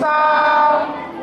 감.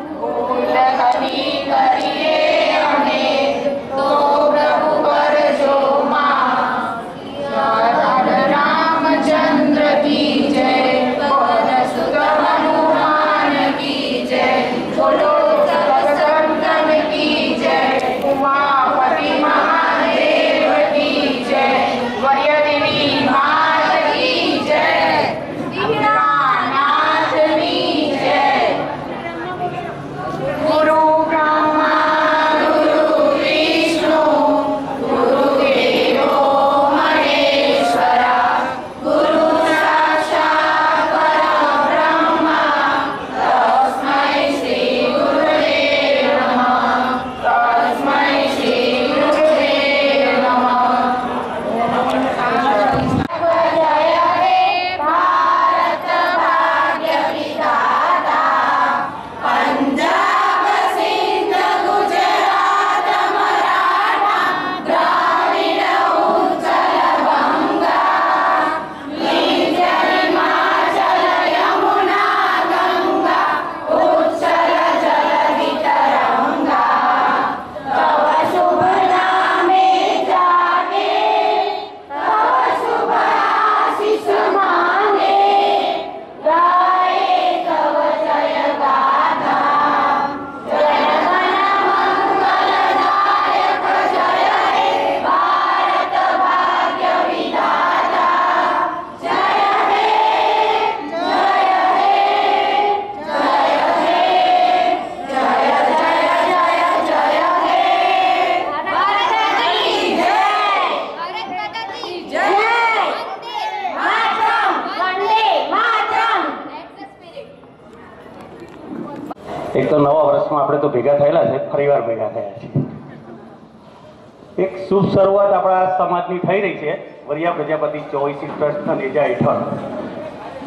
શરૂઆત આપણા સમાજની થઈ રહી છે. વરિયા પ્રજાપતિ ચોવીસી ટ્રસ્ટના નેજા હેઠળ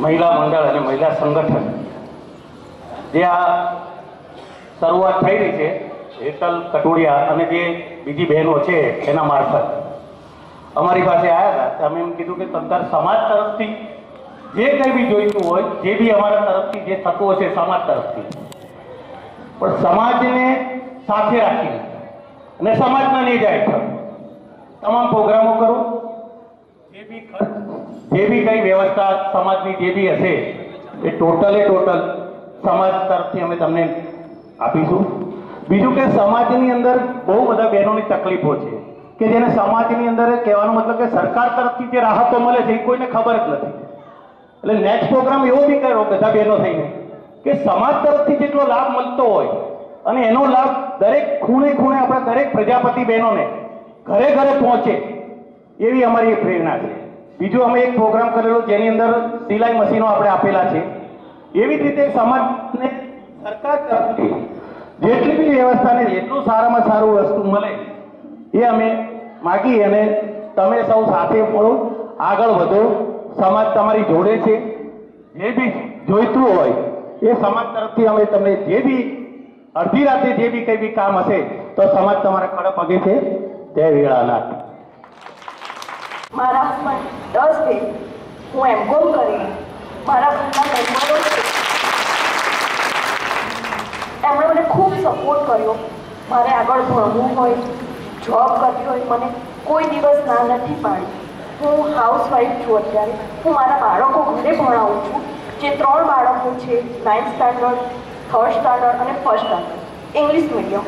મહિલા મંડળ અને મહિલા સંગઠન જે આ શરૂઆત થઈ રહી છે, હેતલ કટોડિયા અને જે બીજી બહેનો છે એના મારફત. અમારી પાસે આવ્યા હતા. અમે એમ કીધું કે તમતાર સમાજ તરફથી જે કંઈ બી જોઈતું હોય, જે બી અમારા તરફથી જે થતું હશે સમાજ તરફથી. પણ સમાજને સાથે રાખીને અને સમાજના નેજા હેઠળ તમામ પ્રોગ્રામો કરો. જે બી ખર્ચ જે બી કંઈ વ્યવસ્થા સમાજની જે બી હશે એ ટોટલે ટોટલ સમાજ તરફથી અમે તમને આપીશું. બીજું કે સમાજની અંદર બહુ બધા બહેનોની તકલીફો છે કે જેને સમાજની અંદર કહેવાનો મતલબ કે સરકાર તરફથી જે રાહતો મળે છે એ કોઈને ખબર જ નથી. એટલે નેક્સ્ટ પ્રોગ્રામ એવો બી કર્યો બધા બહેનો થઈને કે સમાજ તરફથી જેટલો લાભ મળતો હોય અને એનો લાભ દરેક ખૂણે ખૂણે આપણા દરેક પ્રજાપતિ બહેનોને ઘરે ઘરે પહોંચે એવી અમારી એક પ્રેરણા છે. બીજો અમે એક પ્રોગ્રામ કરેલો જેની અંદર સિલાઈ મશીનો આપણે આપેલા છે. એવી જ રીતે સમાજને સરકાર તરફથી જેટલી બી વ્યવસ્થાને જેટલું સારામાં સારું વસ્તુ મળે એ અમે માગી અને તમે સૌ સાથે મળો, આગળ વધો. સમાજ તમારી જોડે છે. જે બી જોઈતું હોય એ સમાજ તરફથી અમે તમને જે બી અડધી રાતે જે બી કંઈ બી કામ હશે તો સમાજ તમારા કડક પગે છે. જય વીરાનાથ મારા હસબન્ડ દસ બે હું એમ કોમ કરી મારા ઘરના મેમ્બરો એમણે મને ખૂબ સપોર્ટ કર્યો. મારે આગળ ભણવું હોય જોબ કરવી હોય, મને કોઈ દિવસ ના નથી પાડી. હું હાઉસવાઈફ છું અત્યારે. હું મારા બાળકો ઘરે ભણાવું છું. જે ત્રણ બાળકો છે નાઇન્થ સ્ટાન્ડર્ડ થર્ડ સ્ટાન્ડર્ડ અને ફર્સ્ટ સ્ટાન્ડર્ડ ઇંગ્લિશ મીડિયમ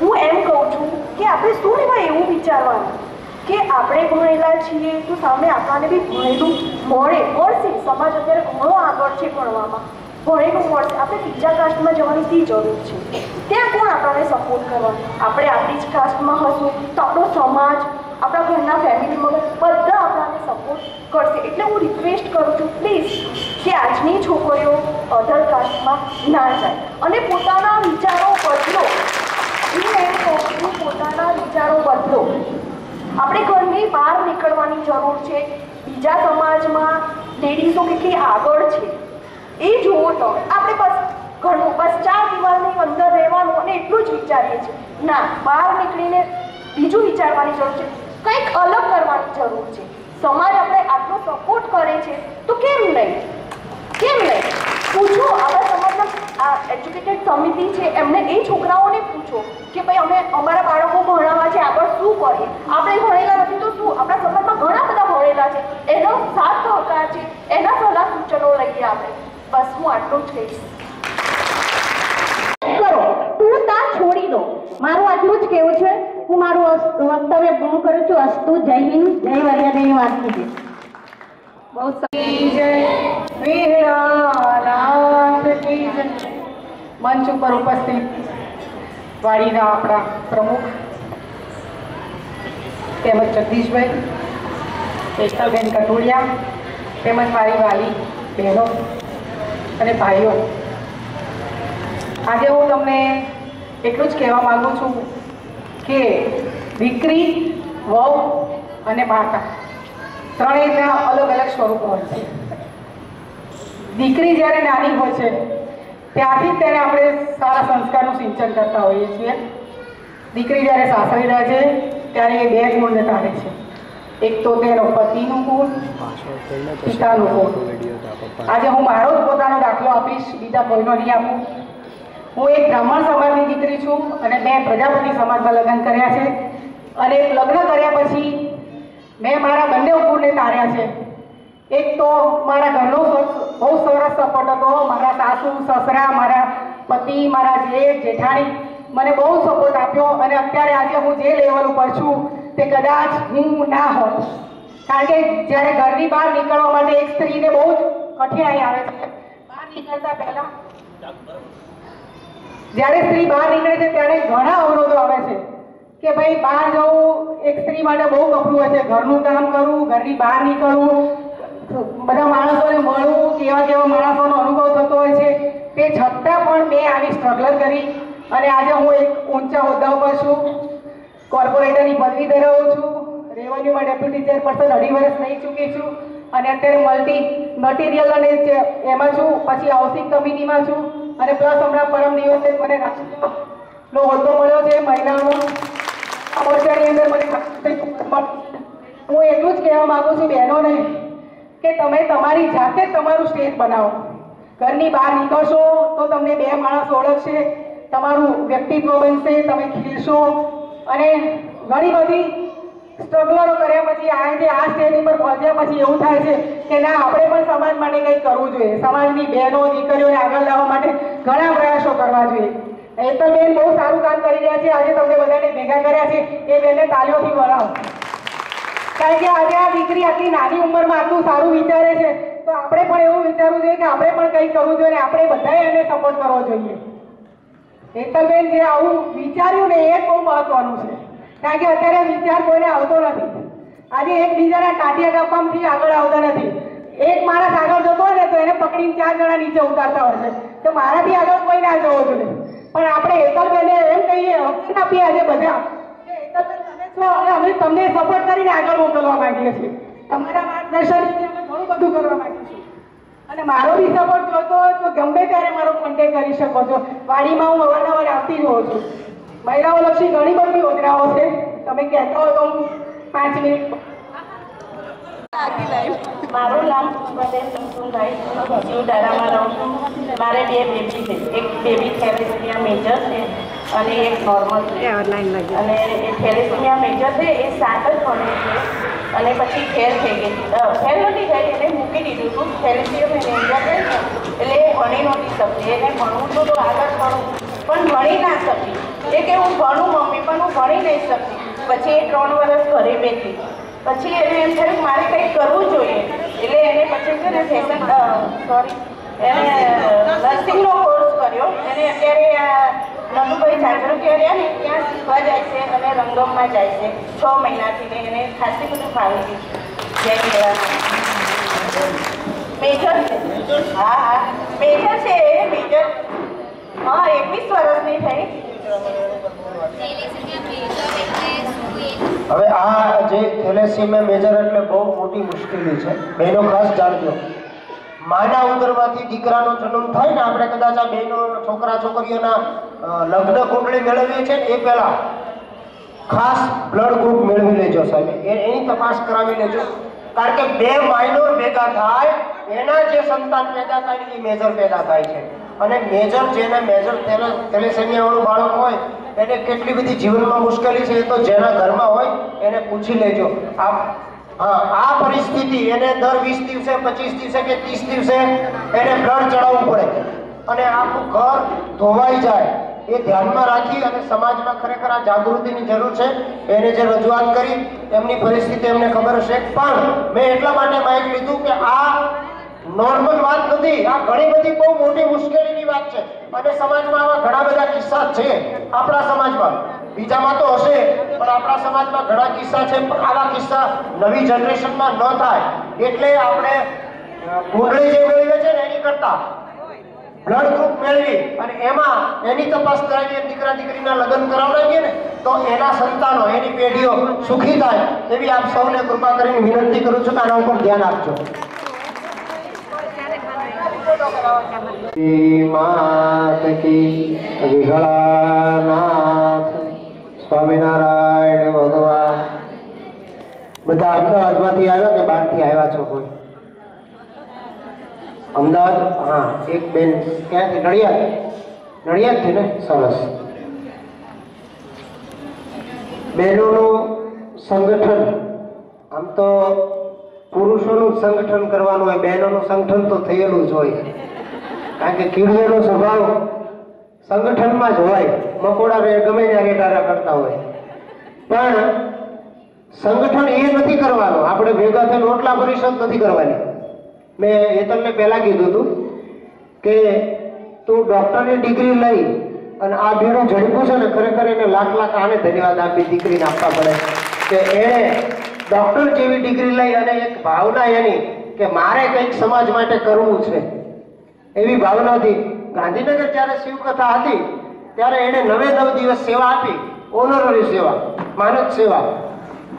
હું એમ કહું છું કે આપણે શું એમાં એવું વિચારવાનું? કે આપણે ભણેલા છીએ તો સામે આપણાને બી ભણેલું મળે. મળશે સમાજ અત્યારે ઘણો આગળ છે ભણવામાં. ભણેલું મળશે. આપણે બીજા કાસ્ટમાં જવાની શી જરૂર છે? ત્યાં કોણ આપણને સપોર્ટ કરવા આપણે આપણી જ કાસ્ટમાં હશું તો આપણો સમાજ, આપણા ઘરના ફેમિલી મેમ્બર બધા આપણને સપોર્ટ કરશે. એટલે હું રિક્વેસ્ટ કરું છું પ્લીઝ કે આજની છોકરીઓ અધર કાસ્ટમાં ના જાય. અને પોતાના વિચારો બદલો. છું પોતાના વિચારો બદલો. આપણે ઘરની બહાર નીકળવાની જરૂર છે. બીજા સમાજમાં લેડીઝો કેટલી આગળ છે, એ જુઓ તો આપણે બસ ઘરનું, બસ ચાર દિવાલની અંદર રહેવાનું અને એટલું જ વિચારીએ છીએ. ના, બહાર નીકળીને બીજું વિચારવાની જરૂર છે. કંઈક અલગ કરવાની જરૂર છે. સમાજ આપણે આટલો સપોર્ટ કરે છે, તો કેમ નહીં? કેમ નહીં? પૂછો આપણા સમાજના એજ્યુકેટેડ સમિતિ છે એમને એ છોકરાઓને પૂછો કે ભાઈ અમે અમારા બાળકો ભણાવવા છે આગળ શું કરીએ? આપણે ભણેલા નથી તો શું? આપણા સમાજમાં ઘણા બધા ભણેલા છે. એનો સાથ સહકાર છે. એના સલાહ સૂચનો લઈએ આપણે. બસ હું આટલું જ કહીશ. કરો? તું તા છોડી દો. મારું આટલું જ કેવું છે. હું મારું વક્તવ્ય પૂરું કરું છું. અસ્તુ જય હિન્દ. જય વરિયાદેવી વાત કીધી બહુ સારી જય વીરાનાથ કી જય મંચ ઉપર ઉપસ્થિત વાડીના આપણા પ્રમુખ તેમજ જગદીશભાઈ કેશલબેન કટોડિયા, તેમજ મારી વાલી બહેનો અને ભાઈઓ. આજે હું તમને એટલું જ કહેવા માગું છું કે દીકરી, વહુ અને માતા ત્રણેયના અલગ અલગ સ્વરૂપો હોય છે. દીકરી જ્યારે નાની હોય છે ત્યાંથી તેને આપણે સારા સંસ્કારનું સિંચન કરતા હોઈએ છીએ. દીકરી જ્યારે સાસરી રહે છે, ત્યારે એ બે ગુણને તારે છે. એક તો તેનો પતિનું ગુણ પિતાનું ગુણ આજે હું મારો જ પોતાનો દાખલો આપીશ, બીજા કોઈનો નહીં આપું. હું એક બ્રાહ્મણ સમાજની દીકરી છું અને મેં પ્રજાપતિ સમાજમાં લગ્ન કર્યા છે. અને લગ્ન કર્યા પછી મેં મારા બંને ગુણને તાર્યા છે. એક તો મારા ઘરનો બહુ સરસ સપોર્ટ હતો. મારા સાસુ, સસરા, મારા પતિ, મારા જેઠ જેઠાણી મને બહુ સપોર્ટ આપ્યો અને અત્યારે આજે હું જે લેવલ ઉપર છું તે કદાચ હું ના હોત. કારણ કે જ્યારે ઘરની બહાર નીકળવા માટે એક સ્ત્રીને બહુ જ કઠિનાઈ આવે છે. બહાર નીકળતા પહેલા જ્યારે સ્ત્રી બહાર નીકળે છે ત્યારે ઘણા અવરોધો આવે છે કે ભાઈ બહાર જવું એક સ્ત્રી માટે બહુ કપરું હોય છે. ઘરનું કામ કરવું ઘરની બહાર નીકળવું બધા માણસોને મળવું કેવા કેવા માણસોનો અનુભવ થતો હોય છે, તે છતાં પણ મેં આવી સ્ટ્રગલ કરી અને આજે હું એક ઊંચા હોદ્દા ઉપર છું. કોર્પોરેટરની પદવી ધરાવું છું. રેવન્યુમાં ડેપ્યુટી ચેરપર્સન અઢી વર્ષ નહીં ચૂકી છું અને અત્યારે મલ્ટી મટીરિયલ અને એમાં છું, પછી હાઉસિંગ કમિટીમાં છું અને પ્લસ હમણાં પરમ દિવસે મને નો હોદ્દો મળ્યો છે મહિલાનો મોરચાની અંદર મને હું એટલું જ કહેવા માગું છું બહેનોને કે તમે તમારી જાતે જ તમારું સ્ટેજ બનાવો. ઘરની બહાર નીકળશો તો તમને બે માણસ ઓળખશે, તમારું વ્યક્તિત્વ બનશે, તમે ખીલશો. અને ઘણી બધી સ્ટ્રગલરો કર્યા પછી આજે આ સ્ટેજ ઉપર પહોંચ્યા પછી એવું થાય છે કે ના, આપણે પણ સમાજ માટે કંઈક કરવું જોઈએ. સમાજની બહેનો, દીકરીઓને આગળ લાવવા માટે ઘણા પ્રયાસો કરવા જોઈએ. હેતલબેન બહુ સારું કામ કરી રહ્યા છે. આજે તમને બધાને ભેગા કર્યા છે. એ બેનને તાલીઓથી વળાવો. કારણ કે આજે આ દીકરી આટલી નાની ઉંમરમાં આટલું સારું વિચારે છે, તો આપણે પણ એવું વિચારવું જોઈએ કે આપણે પણ કંઈક કરવું જોઈએ અને આપણે બધાએ એને સપોર્ટ કરવો જોઈએ. હેતલબેન, જે આવું વિચાર્યું ને એ બહુ મહત્વનું છે. કારણ કે અત્યારે વિચાર કોઈને આવતો નથી. આજે એકબીજાના ટાટિયા કાપવાથી આગળ આવતા નથી. એક માણસ આગળ જતો હોય ને તો એને પકડીને ચાર જણા નીચે ઉતારતા હોય છે. તો મારાથી આગળ કોઈ ના જવો જોઈએ. પણ આપણે એકલબેને એમ કહીએ વચન આપીએ આજે બધા અને અમે તમને સપોર્ટ કરીને આગળ મોકલવા માંગીએ છીએ. તમારા માર્ગદર્શનથી અમે ઘણું બધું કરવા માંગીએ છીએ. અને મારો બી સપોર્ટ જોતો હોય તો ગમે ત્યારે મારો કોન્ટેક કરી શકો છો. વાડીમાં હું અવારનવાર આવતી જ હોઉં છું. મહિલાઓ લક્ષી ઘણી બધી યોજનાઓ છે. તમે કહેતા હો તો હું પાંચ મિનિટ મારું નામ પુષ્પાબેન સંતુલભાઈ. હું જીવધારામાં રહું છું. મારે બે બેબી છે. એક બેબી થેલેસમિયા મેજર છે. અને એક નોર્મલ છે. અને થેલેસમિયા મેજર છે એ સાત જ ભણે છે. અને પછી ફેલ થઈ ગઈ. ફેલ નથી થઈ એને મૂકી દીધું હતું. થેલેસમિયા મેજર છે એટલે એ ભણી નહોતી શકતી. એને ભણવું તો તો આગળ ભણું પણ ભણી ના શકી. એ કે હું ભણું મમ્મી પણ હું ભણી નહીં શકતી પછી એ ત્રણ વર્ષ ઘરે બેઠી. પછી એને એમ થયું મારે કંઈક કરવું જોઈએ. એટલે એને પછી છે ને ફેશન સોરી એને નર્સિંગનો કોર્સ કર્યો. એને અત્યારે આ નનુભાઈ જાગૃતિ રહ્યા ને ત્યાં શીખવા જાય છે અને રંગોમાં જાય છે. છ મહિનાથી એને ખાસી બધું ફાવી છે જય મેજર છે. હા હા. મેજર છે, મેજર. હા, એકવીસ વર્ષની થઈ. હવે આ જે થેલેસીમિયા મેજર એટલે બહુ મોટી મુશ્કેલી છે. બહેનો ખાસ જાણજો માના ઉંદરમાંથી દીકરાનો જન્મ થાય ને આપણે કદાચ આ બહેનો છોકરા, છોકરીઓના લગ્ન કુંડળી મેળવીએ છીએ ને એ પહેલા ખાસ બ્લડ ગ્રુપ મેળવી લેજો સાહેબ. એની તપાસ કરાવી લેજો. કારણ કે બે માઇનોર ભેગા થાય, એના જે સંતાન પેદા થાય એ મેજર પેદા થાય છે. અને મેજર જેને મેજર થેલેસેમિયાવાળું બાળક હોય, એને કેટલી બધી જીવનમાં મુશ્કેલી છે એ તો જેના ઘરમાં હોય, એને પૂછી લેજો. આ હા આ પરિસ્થિતિ એને દર વીસ દિવસે, પચીસ દિવસે કે ત્રીસ દિવસે એને બ્લડ ચડાવવું પડે. અને આખું ઘર ધોવાઈ જાય. એ ધ્યાનમાં રાખી અને સમાજમાં ખરેખર આ જાગૃતિની જરૂર છે. એને જે રજૂઆત કરી, એમની પરિસ્થિતિ એમને ખબર હશે. પણ મેં એટલા માટે માઇક લીધું કે આ નોર્મલ વાત નથી. આ ઘણી બધી બહુ મોટી મુશ્કેલીની વાત છે. અને સમાજમાં આવા ઘણા બધા કિસ્સા છે આપણા સમાજમાં. બીજામાં તો હશે, પણ આપણા સમાજમાં ઘણા કિસ્સા છે, પણ આવા કિસ્સા નવી જનરેશનમાં ન થાય. એટલે આપણે કુંડળી જે મેળવે છે ને, એની કરતા બ્લડ ગ્રુપ મેળવી અને એમાં એની તપાસ કરાવી દીકરા દીકરીના લગ્ન કરાવડાવીએ ને, તો એના સંતાનો, એની પેઢીઓ સુખી થાય એવી આપ સૌને કૃપા કરીને વિનંતી કરું છું આના ઉપર ધ્યાન આપજો. માત કી, વિહળાનાથ. સ્વામિનારાયણ ભગવાન. બધા અમદાવાદમાંથી આવ્યા કે બહારથી આવ્યા છો કોઈ? અમદાવાદ? હા, એક બેન ક્યાંથી? નડિયાદ? નડિયાદથી ને? સરસ. બહેનોનું સંગઠન. આમ તો પુરુષોનું સંગઠન કરવાનું હોય, બહેનોનું સંગઠન તો થયેલું જ હોય. કારણ કે કીડીઓનો સ્વભાવ સંગઠનમાં જ હોય. મકોડા રે ગમે ત્યાં રેટારા કરતા હોય. પણ સંગઠન એ નથી કરવાનું. આપણે ભેગા થઈને રોટલા પરિષદ નથી કરવાની. મેં હેતલને પહેલાં કીધું હતું કે તું ડૉક્ટરની ડિગ્રી લઈ અને આ ભેડો ઝડપું છે ને, ખરેખર એને લાખ લાખ આને ધન્યવાદ આપી, દીકરીને આપવા પડે. કે એણે ડૉક્ટર જેવી ડિગ્રી લઈ અને એક ભાવના એની કે મારે કંઈક સમાજ માટે કરવું છે. એવી ભાવનાથી ગાંધીનગર જ્યારે શિવકથા હતી ત્યારે એણે નવે નવ દિવસ સેવા આપી, ઓનરરી સેવા માનક સેવા,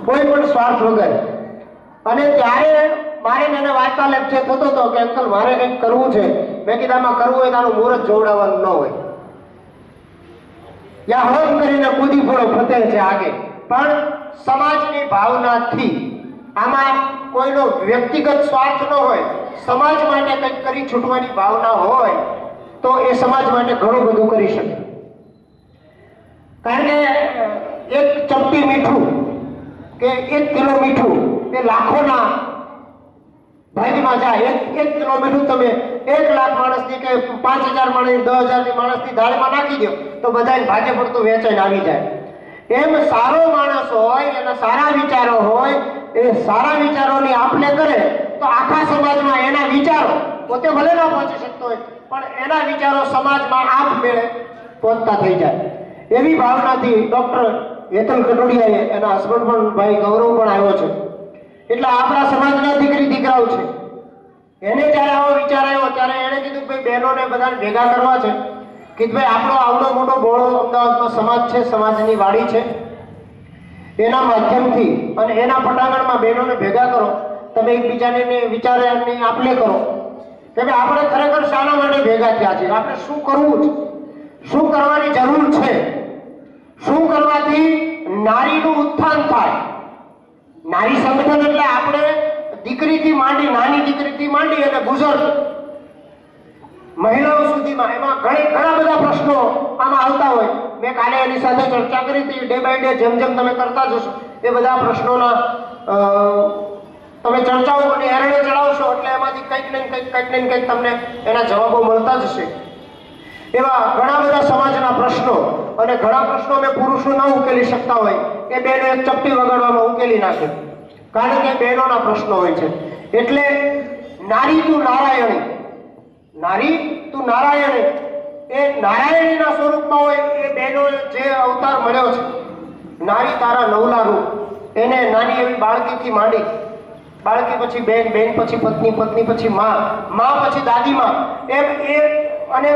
કોઈ પણ સ્વાર્થ વગર. અને ત્યારે મારે એને વાર્તાલાપ છે, થતો હતો કે અંકલ, મારે કંઈક કરવું છે. મેં કીધું, આમાં કરવું હોય તારું મુહૂર્ત જોવડાવવાનું ન હોય. યા હમ કરીને કૂદી પડો ફતે છે આગે. પણ સમાજની ભાવનાથી આમાં કોઈનો વ્યક્તિગત સ્વાર્થ ન હોય, સમાજ માટે કંઈક કરી છૂટવાની ભાવના હોય, તો એ સમાજ માટે ઘણું બધું કરી શકે. કારણ કે એક ચપટી મીઠું કે એક કિલો મીઠું એ લાખોના ભાગમાં જાય. એક એક કિલો મીઠું તમે એક લાખ માણસની કે પાંચ હજાર માણસની, દસ હજારની માણસની દાળમાં નાખી દો, તો બધાને ભાગે પડતું વેચાઈને આવી જાય. એમ સારો માણસ હોય, એના સારા વિચારો હોય, એ સારા વિચારોની આપલે કરે, તો આખા સમાજમાં એના વિચારો પોતે ભલે ના પહોંચી શકતો હોય, પણ એના વિચારો સમાજમાં આપ મેળે પહોંચતા થઈ જાય. એવી ભાવનાથી ડોક્ટર વેતન કટોડિયાએ એના હસબન્ડ પણ ભાઈ ગૌરવ પણ આવ્યો છે. એટલે આપણા સમાજના દીકરી દીકરાઓ છે. એને જ્યારે આવો વિચાર આવ્યો, ત્યારે એણે કીધું ભાઈ બહેનોને બધાને ભેગા કરવા છે. કે ભાઈ, આપણો આવડો મોટો બોળો અમદાવાદનો સમાજ છે, સમાજની વાડી છે. એના માધ્યમથી અને એના પટાંગણમાં બહેનોને ભેગા કરો. તમે એકબીજાને વિચારોની આપલે કરો. કે આપણે ખરેખર શાના માટે ભેગા થયા છે આપણે શું કરવું છે શું કરવાની જરૂર છે? શું કરવાથી નારીનું ઉત્થાન થાય? નારી સંગઠન એટલે આપણે દીકરીથી માંડી, નાની દીકરીથી માંડી અને ગુજર મહિલાઓ સુધીમાં એમાં ઘણી, ઘણા બધા પ્રશ્નો આમાં આવતા હોય. મેં કાલે એની સાથે ચર્ચા કરી હતી, ડે બાય ડે જેમ જેમ તમે કરતા જશો, એ બધા પ્રશ્નોના તમે ચર્ચાઓ અને એરણે ચડાવશો એટલે એમાંથી કંઈક ને કંઈક કંઈક ને કંઈક તમને એના જવાબો મળતા જશે એવા ઘણા બધા સમાજના પ્રશ્નો ઘણા પ્રશ્નો મેં પુરુષો ના ઉકેલી શકતા હોય, એ બેને ચપટી વગાડવામાં ઉકેલી નાખે. કારણ કે બહેનોના પ્રશ્નો હોય છે. એટલે નારી તું નારાયણી. નારી તું નારાયણી. એ નારાયણીના સ્વરૂપમાં હોય, એ બહેનો જે અવતાર મળ્યો છે. નારી તારા નવલા એને નાની એવી બાળકીથી માંડી. બાળકી પછી બેન બેન પછી પત્ની પત્ની પછી માં માં પછી દાદીમાં. એમ એ અને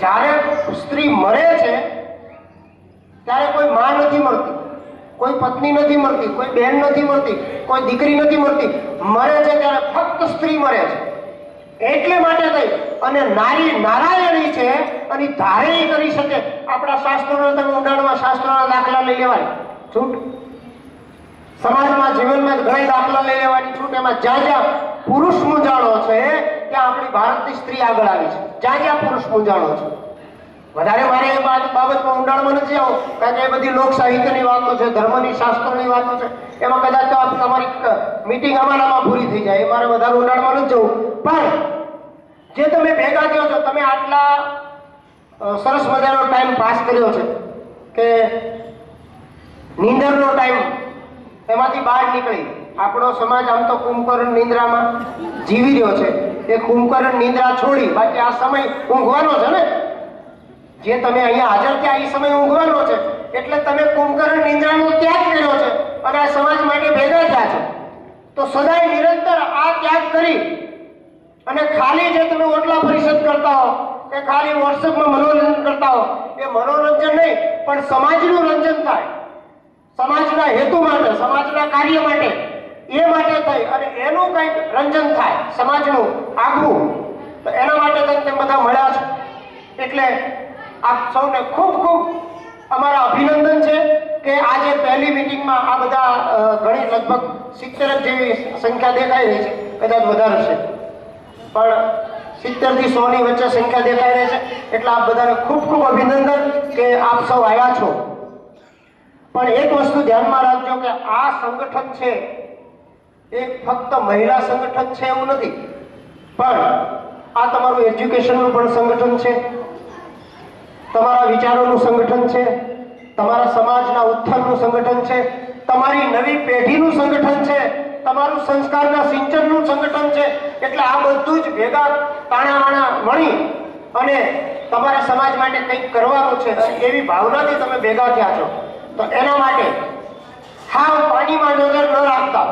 જ્યારે સ્ત્રી મરે છે ત્યારે કોઈ માં નથી મળતી, કોઈ પત્ની નથી મળતી, કોઈ બેન નથી મળતી, કોઈ દીકરી નથી મળતી. મરે છે ત્યારે ફક્ત સ્ત્રી મરે છે. એટલે માટે થઈ. અને નારી નારાયણી છે અને ધારે કરી શકે. આપણા શાસ્ત્રોના તમે ઉડાણમાં શાસ્ત્રોના દાખલા લઈ લેવાય છૂટ. સમાજમાં જીવનમાં ઘણા દાખલા લઈ લેવાની છૂટ. એમાં જ્યાં જ્યાં પુરુષ મૂંઝાણો છે, ત્યાં આપણી ભારતની સ્ત્રી આગળ આવી છે. જ્યાં જ્યાં પુરુષ મૂંઝાણો છે. વધારે મારે એ બાબત બાબતમાં ઊંડાણમાં નથી આવું, કારણ કે એ બધી લોક સાહિત્યની વાતો છે, ધર્મની શાસ્ત્રોની વાતો છે. એમાં કદાચ તો તમારી મીટિંગ અમારામાં પૂરી થઈ જાય, એ મારે વધારે ઊંડાણમાં નથી જવું. પણ, જે તમે ભેગા થયો છો, તમે આટલા સરસ મજાનો ટાઈમ પાસ કર્યો છે કે નીંદરનો ટાઈમ એમાંથી બહાર નીકળી. આપણો સમાજ આમ તો કુંભકર્ણ નિંદ્રામાં જીવી રહ્યો છે. એ કુંભકર્ણ નિંદ્રા છોડી બાકી આ સમય ઊંઘવાનો છે ને? જે તમે અહીંયા હાજર થયા, એ સમય ઊંઘવાનો છે. એટલે તમે કુંભકરણ નિંદ્રાનો ત્યાગ કર્યો છે અને આ સમાજ માટે ભેગા થયા છે. તો સદાય નિરંતર આ ત્યાગ કરી અને ખાલી જે તમે ઓટલા પરિષદ કરતા હો, કે ખાલી વોટ્સઅપમાં મનોરંજન કરતા હો, એ મનોરંજન નહીં, પણ સમાજનું રંજન થાય. સમાજના હેતુ માટે, સમાજના કાર્ય માટે, એ માટે થઈ અને એનું કંઈક રંજન થાય, સમાજનું આગવું તો એના માટે તમે બધા મળ્યા છો. એટલે આપ સૌને ખૂબ ખૂબ અમારા અભિનંદન છે કે આજે પહેલી મિટિંગમાં આ બધા ઘણી લગભગ સિત્તેર જેવી સંખ્યા દેખાઈ રહી છે. કદાચ વધારે છે. પણ સિત્તેરથી સોની વચ્ચે સંખ્યા દેખાઈ રહી છે. એટલે આપ બધાને ખૂબ ખૂબ અભિનંદન કે આપ સૌ આવ્યા છો. પણ એક વસ્તુ ધ્યાનમાં રાખજો કે આ સંગઠન છે, એ ફક્ત મહિલા સંગઠન છે એવું નથી. પણ આ તમારું એજ્યુકેશનનું પણ સંગઠન છે. તમારા વિચારોનું સંગઠન છે, તમારા સમાજના ઉત્થાનનું સંગઠન છે, તમારી નવી પેઢીનું સંગઠન છે, તમારું સંસ્કારના સિંચનનું સંગઠન છે, એટલે આ બધું જ ભેગા તાણાવાણા મળી અને તમારા સમાજ માટે કંઈક કરવાનું છે એવી ભાવનાથી તમે ભેગા થયા છો. તો એના માટે હાવ પાણીમાં નજર ન રાખતા.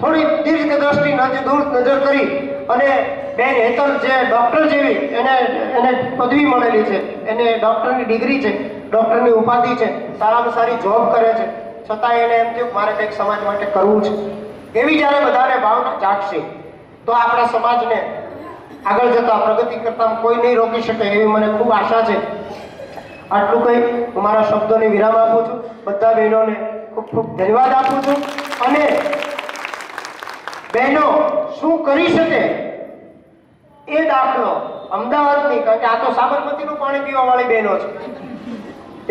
થોડી દીર્ઘ દ્રષ્ટિ નજર દૂર નજર કરી અને બેન હેતલ જે ડૉક્ટર જેવી, એને એને પદવી મળેલી છે. એને ડૉક્ટરની ડિગ્રી છે ડૉક્ટરની ઉપાધિ છે, સારામાં સારી જોબ કરે છે. છતાં એને એમ થયું મારે કંઈક સમાજ માટે કરવું છે. એવી જ્યારે બધાને ભાવના જાગશે, તો આપણા સમાજને આગળ જતા પ્રગતિ કરતા કોઈ નહીં રોકી શકે એવી મને ખૂબ આશા છે. આટલું કંઈ હું મારા શબ્દોને વિરામ આપું છું. બધા બહેનોને ખૂબ ખૂબ ધન્યવાદ આપું છું. અને બહેનો, શું કરી શકે? એ દાખલો અમદાવાદની, કારણ કે આ તો સાબરમતીનું પાણી પીવા વાળી બહેનો છે.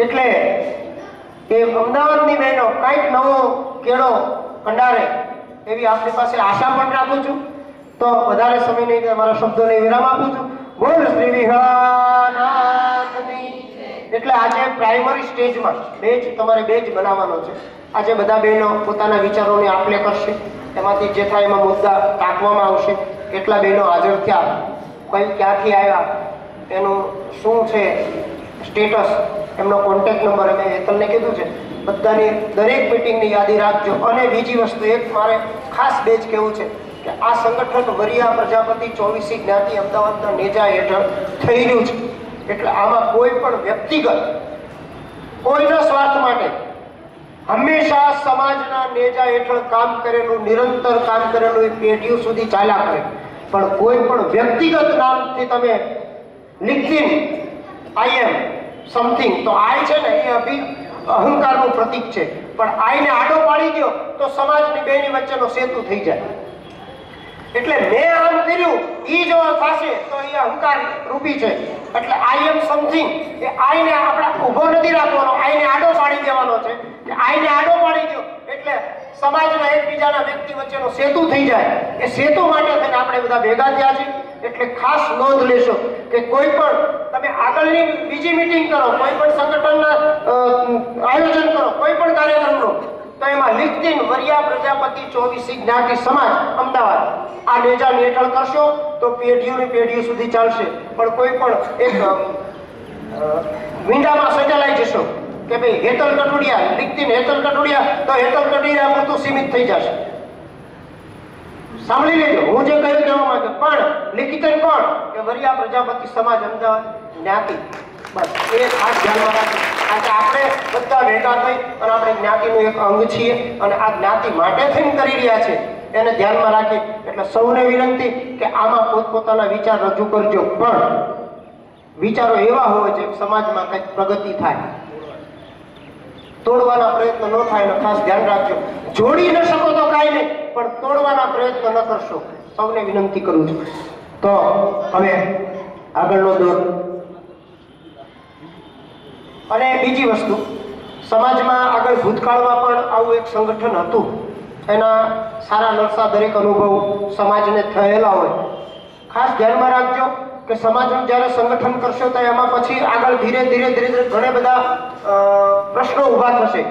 એટલે એ અમદાવાદની બહેનો, કંઈક નવો કેળો કંડારે, એવી આપણી પાસે આશા પણ રાખું છું. તો વધારે સમય નહીં મારા શબ્દોને વિરામ આપું છું. બોલ શ્રી વિહાનાથની એટલે આજે પ્રાઇમરી સ્ટેજમાં બેચ તમારે બેચ બનાવવાનો છે. આજે બધા બહેનો પોતાના વિચારોની આપલે કરશે. એમાંથી જે થાય એમાં મુદ્દા ટાંકવામાં આવશે. કેટલા બહેનો હાજર થયા, કઈ ક્યાંથી આવ્યા, એનું શું છે સ્ટેટસ એમનો કોન્ટેક્ટ નંબર અમે હેતલને કીધું છે. બધાની દરેક મિટિંગની યાદી રાખજો. અને બીજી વસ્તુ એક મારે ખાસ બેચ કહેવું છે કે આ સંગઠન વરિયા પ્રજાપતિ ચોવીસી જ્ઞાતિ અમદાવાદના નેજા હેઠળ થઈ રહ્યું છે. એટલે આમાં કોઈ પણ વ્યક્તિગત, કોઈના સ્વાર્થ માટે હંમેશા સમાજના નેજા હેઠળ કામ કરેલું, નિરંતર કામ કરેલું એ પેઢીઓ સુધી ચાલ્યા કરે. પણ કોઈ પણ વ્યક્તિગત નામથી તમે લિખીન આઈ એમ, સમથિંગ, તો આઈ છે ને એ અભિ, અહંકારનું પ્રતીક છે. પણ આઈને આડો પાડી ગયો તો સમાજની બેની વચ્ચેનો સેતુ થઈ જાય. એટલે મેં આમ કર્યું એ જો થશે, તો એ અહંકાર રૂપી છે. એટલે આઈ એમ સમથિંગ, એ આઈને આપણે ઊભો નથી રાખવાનો, આઈને આડો પાડી દેવાનો છે. આઈને આડો પાડી દો. એટલે સમાજના એકબીજાના વ્યક્તિ વચ્ચેનો સેતુ થઈ જાય. એ સેતુ માટે થઈને આપણે બધા ભેગા થયા છીએ. એટલે ખાસ નોંધ લેશો કે કોઈ પણ તમે આગળની બીજી મીટિંગ કરો, કોઈ પણ સંગઠનના આયોજન કરો, કોઈ પણ કાર્યક્રમનો તો એમાં લિખતીન વરિયા પ્રજાપતિ ચોવીસી જ્ઞાતિ સમાજ, અમદાવાદ. આ નેજાની હેઠળ કરશો તો પેઢીઓની પેઢીઓ સુધી ચાલશે. પણ કોઈ પણ એક મીંડામાં સજલાઈ જશો કે ભાઈ હેતલ કટુડિયા, લિખતીન હેતલ કટુડિયા, તો હેતલ કટોડિયા પૂરતું સીમિત થઈ જશે. સાંભળી લેજો. હું જે કહ્યું કહેવા માંગુ પણ લિખિતન કોણ? કે વરિયા પ્રજાપતિ સમાજ અમદાવાદ જ્ઞાતિ. બસ, એ ખાસ ધ્યાનમાં રાખજો. આજે આપણે બધા ભેગા થઈ અને આપણે જ્ઞાતિનું એક અંગ છીએ અને આ જ્ઞાતિ માટે થઈને કરી રહ્યા છે. એને ધ્યાનમાં રાખી એટલે સૌને વિનંતી કે આમાં પોતપોતાના વિચાર રજૂ કરજો. પણ વિચારો એવા હોય છે સમાજમાં કંઈક પ્રગતિ થાય. તોડવાના પ્રયત્ન ન થાય એનું ખાસ ધ્યાન રાખજો. જોડી ન શકો તો કાંઈ નહીં, પણ તોડવાના પ્રયત્ન ન કરશો. સૌને વિનંતી કરું છું. તો હવે આગળનો દોર. અને બીજી વસ્તુ, સમાજમાં આગળ ભૂતકાળમાં પણ આવું એક સંગઠન હતું. એના સારા નરસા દરેક અનુભવ સમાજને થયેલા હોય. ખાસ ધ્યાનમાં રાખજો. કે સમાજનું જ્યારે સંગઠન કરશો તો એમાં પછી આગળ ધીરે ધીરે ધીરે ધીરે ઘણા બધા પ્રશ્નો ઊભા થશે.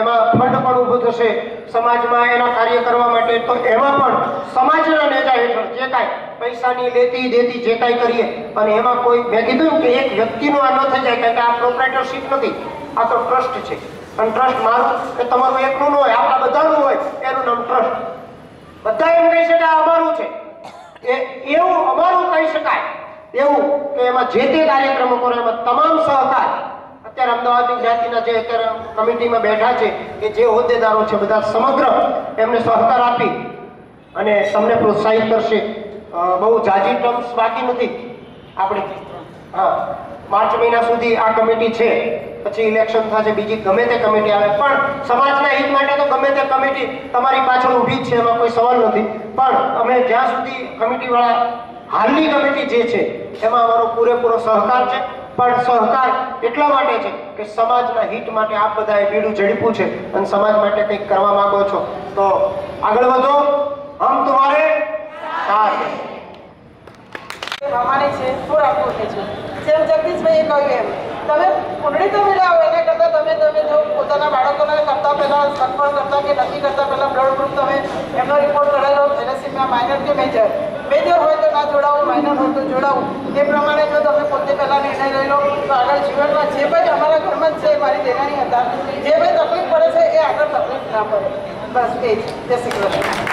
એમાં ફંડ પણ ઊભું થશે. સમાજમાં એના કાર્ય કરવા માટે તો એમાં પણ સમાજના નેજા હેઠળ જે કાંઈ પૈસાની લેતી દેતી જે કાંઈ કરીએ અને એમાં કોઈ, મેં કીધું કે એક વ્યક્તિનું આ ન થઈ જાય કારણ કે આ પ્રોપરેટરશીપ નથી. આ તો ટ્રસ્ટ છે. અને ટ્રસ્ટ મારું કે તમારું એકનું ન હોય આપણા બધાનું હોય, એનું નામ ટ્રસ્ટ બધા એમ કહી શકે આ અમારું છે. એ એવું અમારું કહી શકાય. એવું કે એમાં જે તે એમાં તમામ સહકાર. અત્યારે અમદાવાદની જ્ઞાતિના જે અત્યારે કમિટીમાં બેઠા છે, કે જે હોદ્દેદારો છે, બધા સમગ્ર એમને સહકાર આપી અને તમને પ્રોત્સાહિત કરશે. બહુ જાજી ટર્મ્સ બાકી નથી. આપણે, હા. માર્ચ મહિના સુધી આ કમિટી છે. પછી ઇલેક્શન થશે, બીજી ગમે તે કમિટી આવે. પણ સમાજના હિત માટે તો ગમે તે કમિટી તમારી પાછળ ઊભી જ છે, એમાં કોઈ સવાલ નથી. પણ અમે જ્યાં સુધી કમિટીવાળા, હાલની કમિટી જે છે, એમાં અમારો પૂરેપૂરો સહકાર છે. પણ સહકાર એટલા માટે છે કે સમાજના હિત માટે આપ બધાએ બીડું ઝડપ્યું છે અને સમાજ માટે કંઈક કરવા માંગો છો. તો આગળ વધો. હમ તમારે સાથ. હૈ. પ્રમાણે છે શું રાખવું છે. જેમ જગદીશભાઈએ કહ્યું તમે કુંડળી તમે લાવો એના કરતાં તમે તમે જો પોતાના બાળકોને કરતાં પહેલાં સગવડ કરતા કે નક્કી કરતાં પહેલાં બ્લડ તમે એમનો રિપોર્ટ કરાવેલો થેલેસીમિયા માઇનર કે મેજર મેજર હોય તો ના જોડાવું માઇનર હોય જોડાવું. એ પ્રમાણે તમે પોતે પહેલાં નિર્ણય લઈ લો, તો આગળ જીવનમાં જે ભાઈ અમારા ઘરમાં છે, મારી દેનારી હતા, જે ભાઈ તકલીફ પડે છે, એ આગળ તકલીફ ના પડે. બસ એ જય શ્રી કૃષ્ણ.